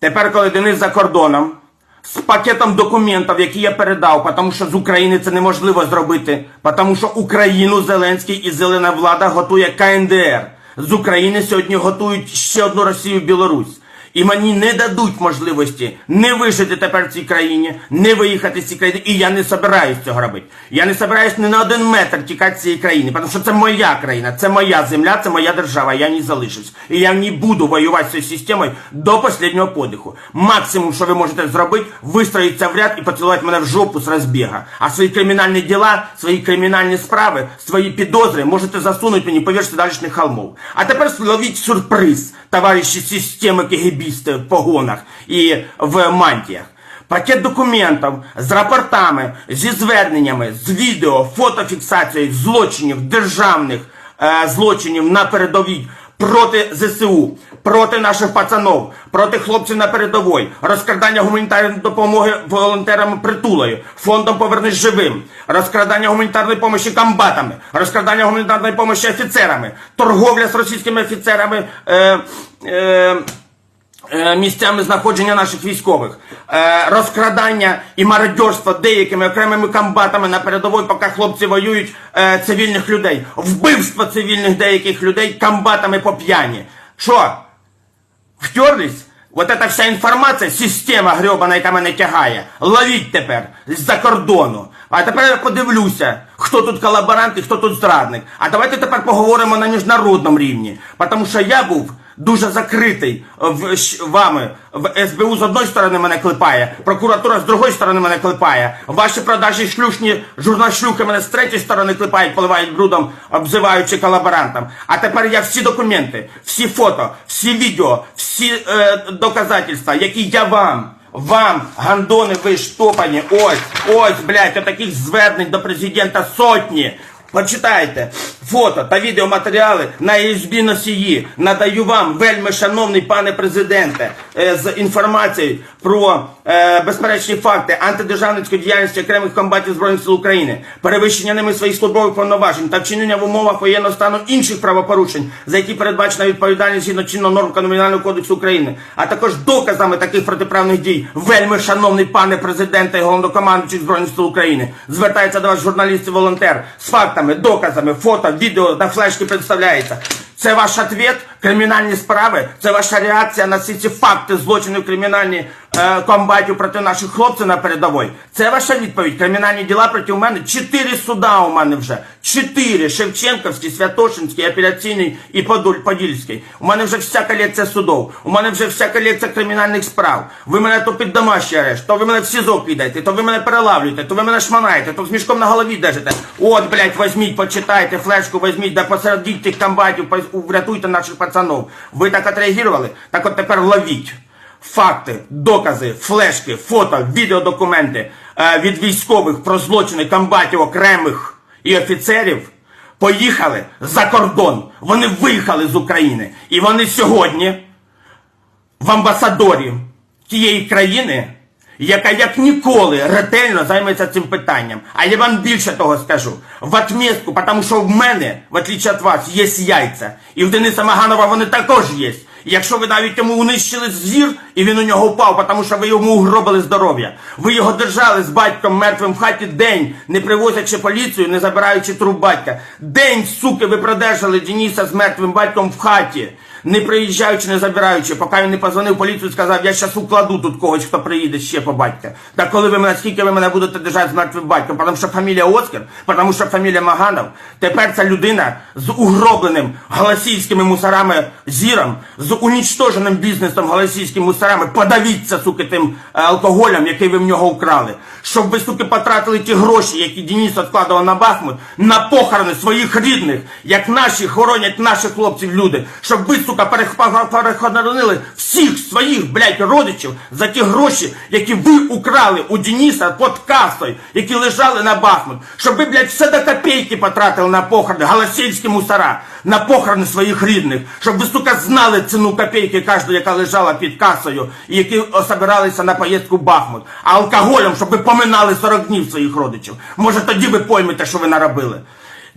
Тепер, коли Денис за кордоном, з пакетом документів, які я передав, тому що з України це неможливо зробити, тому що Україну Зеленський і зелена влада готує КНДР. З України сьогодні готують ще одну Росію Білорусь. І мені не дадуть можливості не вижити тепер в цій країні, не виїхати з цієї країни. І я не собираюсь цього робити. Я не собираюсь ні на один метр тікати з цієї країни, тому що це моя країна, це моя земля, це моя держава. Я не залишусь. І я не буду воювати з цією системою до останнього подиху. Максимум, що ви можете зробити, вистроїтися в ряд і поцілувати мене в жопу з розбіга. А свої кримінальні діла, свої кримінальні справи, свої підозри можете засунути мені поверх дальших холмов. А тепер ловіть сюрприз, товариші системи кегебісти в погонах і в мантіях. Пакет документів з рапортами, зі зверненнями, з відео, фотофіксацією злочинів, державних е, злочинів на передовій проти ЗСУ, проти наших пацанов, проти хлопців на передовій, розкрадання гуманітарної допомоги волонтерами притулою, фондом Повернись живим, розкрадання гуманітарної допомоги комбатами, розкрадання гуманітарної допомоги офіцерами, торговля з російськими офіцерами. Е, е, е, місцями знаходження наших військових, е, розкрадання і мародерство деякими окремими комбатами на передовій, поки хлопці воюють е, цивільних людей, вбивство цивільних деяких людей комбатами по п'яні. Що? Втерлись? Вот эта вся інформація, система гребана, яка мене тягає, ловіть тепер з-за кордону. А тепер я подивлюся, хто тут колаборант і хто тут зрадник. А давайте тепер поговоримо на міжнародному рівні. Тому що я був дуже закритий в, щ- вами. В СБУ з одної сторони мене клепає, прокуратура з другої сторони мене клепає. Ваші продажі шлюшні журнашлюки мене з третьої сторони клепають, поливають брудом, обзиваючи колаборантом. А тепер я всі документи, всі фото, всі відео, всі е, доказательства, які я вам. Вам, гандони, ви штопані, ось, ось, блядь, таких звернень до президента сотні. Почитайте фото та відеоматеріали на USB носії. Надаю вам, вельми шановний пане президенте, е, з інформацією про е, безперечні факти антидержавницької діяльності окремих комбатів Збройних сил України, перевищення ними своїх службових повноважень та вчинення в умовах воєнного стану інших правопорушень, за які передбачена відповідальність згідно чинного норм Кримінального кодексу України, а також доказами таких протиправних дій, вельми шановний пане президенте і головнокомандуючий Збройних сил України, звертається до вас журналіст і волонтер з фактами, доказами, фото, відео на флешки представляється. Це ваш ответ, кримінальні справи, це ваша реакція на всі ці факти злочинів кримінальні е, комбатів проти наших хлопців на передовій. Це ваша відповідь. Кримінальні діла проти мене. Чотири суда у мене вже. Чотири. Шевченківський, Святошинський, апеляційний і Подуль- Подільський. У мене вже вся колекція судов. У мене вже вся колекція кримінальних справ. Ви мене то під домашній арешт, то ви мене в СІЗО кидаєте, то ви мене перелавлюєте, то ви мене шманаєте, то з мішком на голові держите. От, блядь, возьміть, почитайте, флешку возьміть, да посередіть тих комбатів, врятуйте наших пацанов. Ви так отреагували? Так от тепер ловіть. Факти, докази, флешки, фото, відеодокументи е, від військових про злочини комбатів окремих і офіцерів поїхали за кордон. Вони виїхали з України. І вони сьогодні в амбасадорі тієї країни, яка як ніколи ретельно займається цим питанням. А я вам більше того скажу. В отмістку, тому що в мене, в отличие від вас, є яйця. І в Дениса Маганова вони також є. Якщо ви навіть йому унищили зір, і він у нього впав, тому що ви йому угробили здоров'я. Ви його держали з батьком мертвим в хаті день, не привозячи поліцію, не забираючи труп батька. День, суки, ви продержали Дениса з мертвим батьком в хаті не приїжджаючи, не забираючи, поки він не позвонив поліцію сказав, я зараз укладу тут когось, хто приїде ще по батька. Так коли ви мене, скільки ви мене будете держати з мертвим батьком, тому що фамілія Оскар, тому що фамілія Маганов, тепер ця людина з угробленим галасійськими мусорами зіром, з унічтоженим бізнесом галасійськими мусорами, подавіться, суки, тим е, алкоголем, який ви в нього вкрали. Щоб ви, суки, потратили ті гроші, які Денис відкладав на Бахмут, на похорони своїх рідних, як наші хоронять наших хлопців люди, щоб ви, сука, перех- перехоронили всіх своїх, блядь, родичів за ті гроші, які ви украли у Дениса під касою, які лежали на Бахмут. Щоб ви, блядь, все до копійки потратили на похорони, галасійські мусора, на похорони своїх рідних, щоб ви, сука, знали ціну копійки кожної, яка лежала під касою, і які собиралися на поїздку в Бахмут. А алкоголем, щоб ви поминали 40 днів своїх родичів. Може, тоді ви поймете, що ви наробили.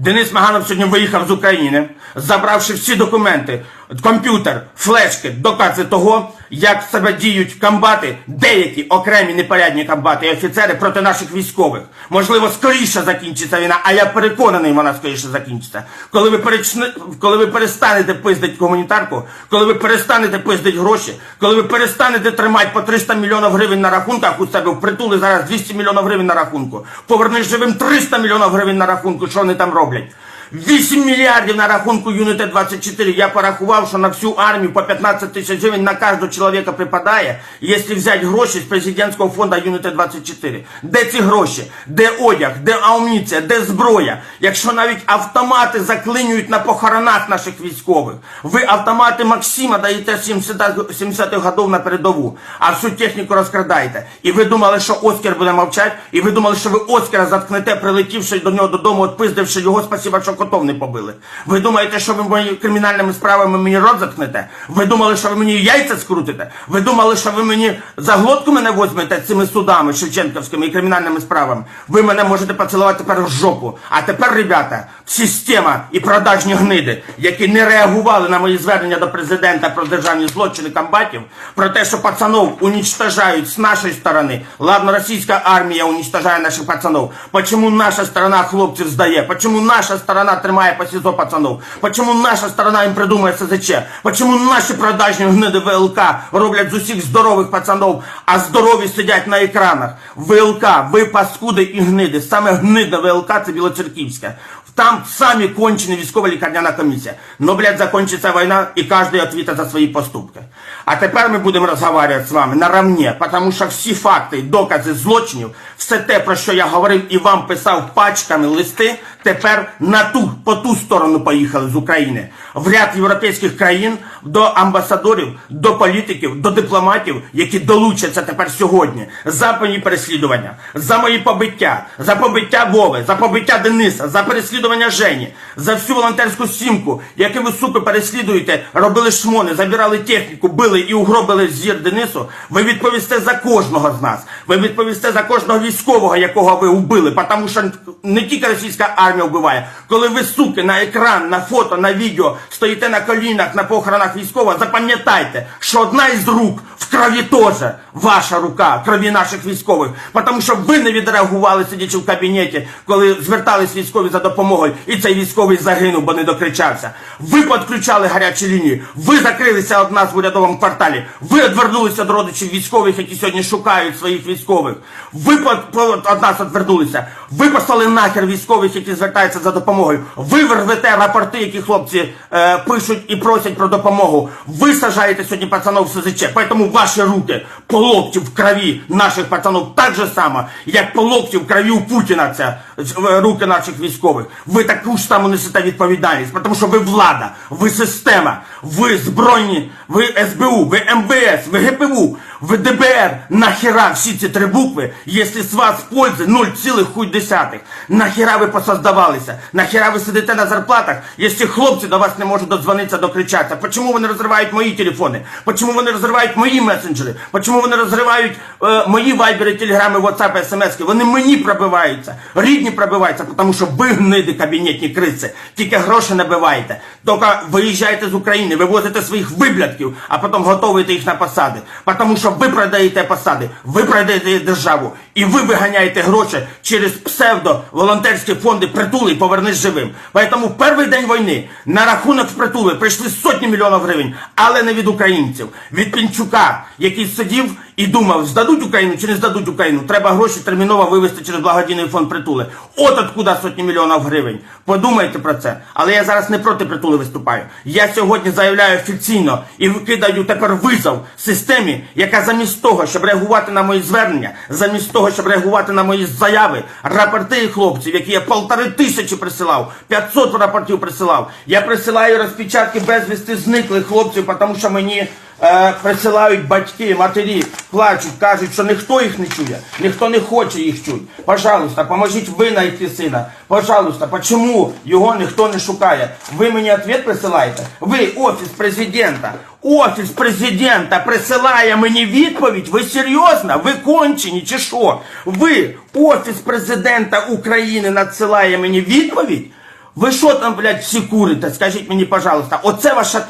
Денис Маганов сьогодні виїхав з України, забравши всі документи, комп'ютер, флешки, докази того, як себе діють комбати, деякі окремі непорядні комбати і офіцери проти наших військових. Можливо, скоріше закінчиться війна, а я переконаний, вона скоріше закінчиться. Коли ви перечни, коли ви перестанете пиздити гуманітарку, коли ви перестанете пиздити гроші, коли ви перестанете тримати по 300 мільйонів гривень на рахунках у себе в притулі зараз 200 мільйонів гривень на рахунку. Повернеш живим 300 мільйонів гривень на рахунку, що вони там роблять. 8 мільярдів на рахунку Юніте 24. Я порахував, що на всю армію по 15 тисяч гривень на кожного чоловіка припадає, якщо взяти гроші з президентського фонду Юніте 24. Де ці гроші? Де одяг, де амуніція, де зброя? Якщо навіть автомати заклинюють на похоронах наших військових, ви автомати Максима даєте 70-х годов на передову, а всю техніку розкрадаєте. І ви думали, що Оскар буде мовчати, і ви думали, що ви Оскара заткнете, прилетівши до нього додому, отпиздивши його, спасіба, що котов не побили. Ви думаєте, що ви мої кримінальними справами мені рот заткнете? Ви думали, що ви мені яйця скрутите? Ви думали, що ви мені за глотку мене возьмете цими судами Шевченківськими і кримінальними справами? Ви мене можете поцілувати тепер в жопу. А тепер, ребята, система і продажні гниди, які не реагували на мої звернення до президента про державні злочини комбатів, про те, що пацанов уничтожають з нашої сторони. Ладно, російська армія уничтожає наших пацанов. Почему наша сторона хлопців здає? Почему наша сторона тримає по СІЗО пацанов? Почему наша сторона їм придумує СЗЧ? Почему наші продажні гниди ВЛК роблять з усіх здорових пацанов, а здорові сидять на екранах? ВЛК, ви паскуди і гниди. Саме гнида ВЛК це Білоцерківська. Там самі кончені військова лікарняна комісія. Но, блядь, закончиться війна і кожен відповідає за свої поступки. А тепер ми будемо розмовляти з вами наравне, тому що всі факти, докази злочинів, все те, про що я говорив і вам писав пачками листи, тепер на ту, по ту сторону поїхали з України. В ряд європейських країн до амбасадорів, до політиків, до дипломатів, які долучаться тепер сьогодні за мої переслідування, за мої побиття, за побиття Вови, за побиття Дениса, за переслідування Жені, за всю волонтерську сімку, яку ви сука переслідуєте, робили шмони, забирали техніку, били і угробили зір Денису. Ви відповісте за кожного з нас. Ви відповісте за кожного військового, якого ви вбили, тому що не тільки російська армія вбиває. Коли ви суки на екран, на фото, на відео стоїте на колінах на похоронах військового, запам'ятайте, що одна із рук в крові теж ваша рука, крові наших військових, тому що ви не відреагували, сидячи в кабінеті, коли звертались військові за допомогою, і цей військовий загинув, бо не докричався. Ви підключали гарячі лінії, ви закрилися від нас в урядовому кварталі, ви відвернулися до родичів військових, які сьогодні шукають своїх військових. Ви від нас відвернулися. Ви послали нахер військових, які звертаються за допомогою. Ви рвете рапорти, які хлопці е, пишуть і просять про допомогу. Ви сажаєте сьогодні пацанов в СЗЧ. Тому ваші руки по локті в крові наших пацанов так же само, як по локті в крові у Путіна це е, руки наших військових. Ви таку ж саму несете відповідальність, тому що ви влада, ви система, ви збройні, ви СБУ, ви МВС, ви ГПУ, ви ДБР. Нахіра всі ці три букви, якщо з вас пользи 0,1. Нахіра ви посоздавалися? Нахіра ви сидите на зарплатах, якщо хлопці до вас не можуть додзвонитися, докричатися? Почому вони розривають мої телефони? Почому вони розривають мої месенджери? Почому вони розривають е, мої вайбери, телеграми, ватсапи, смски? Вони мені пробиваються, рідні пробиваються, тому що ви гниди кабінетні криси, тільки гроші набиваєте. Тільки виїжджаєте з України, вивозите своїх виблядків, а потім готуєте їх на посади. Тому що ви продаєте посади, ви продаєте державу, і ви виганяєте гроші через псевдо-волонтерські фонди притули і повернись живим. Тому в перший день війни на рахунок в притули прийшли сотні мільйонів гривень, але не від українців, від Пінчука, який сидів і думав, здадуть Україну чи не здадуть Україну. Треба гроші терміново вивести через благодійний фонд притули. От откуда сотні мільйонів гривень. Подумайте про це. Але я зараз не проти притули виступаю. Я сьогодні заявляю офіційно і викидаю тепер визов системі, яка замість того, щоб реагувати на мої звернення, замість того, щоб реагувати на мої заяви, рапорти хлопців, які я полтори тисячі присилав, 500 рапортів присилав. Я присилаю розпечатки безвісти зниклих хлопців, тому що мені е, присилають батьки, матері, плачуть, кажуть, що ніхто їх не чує, ніхто не хоче їх чути. Пожалуйста, поможіть ви знайти сина. Пожалуйста, почему його ніхто не шукає? Ви мені відповідь присилаєте? Ви офіс президента. Офіс президента присилає мені відповідь. Ви серйозно? Ви кончені чи що? Ви, офіс президента України, надсилає мені відповідь? Ви що там, блядь, всі курите? Скажіть мені, пожалуйста, оце ваша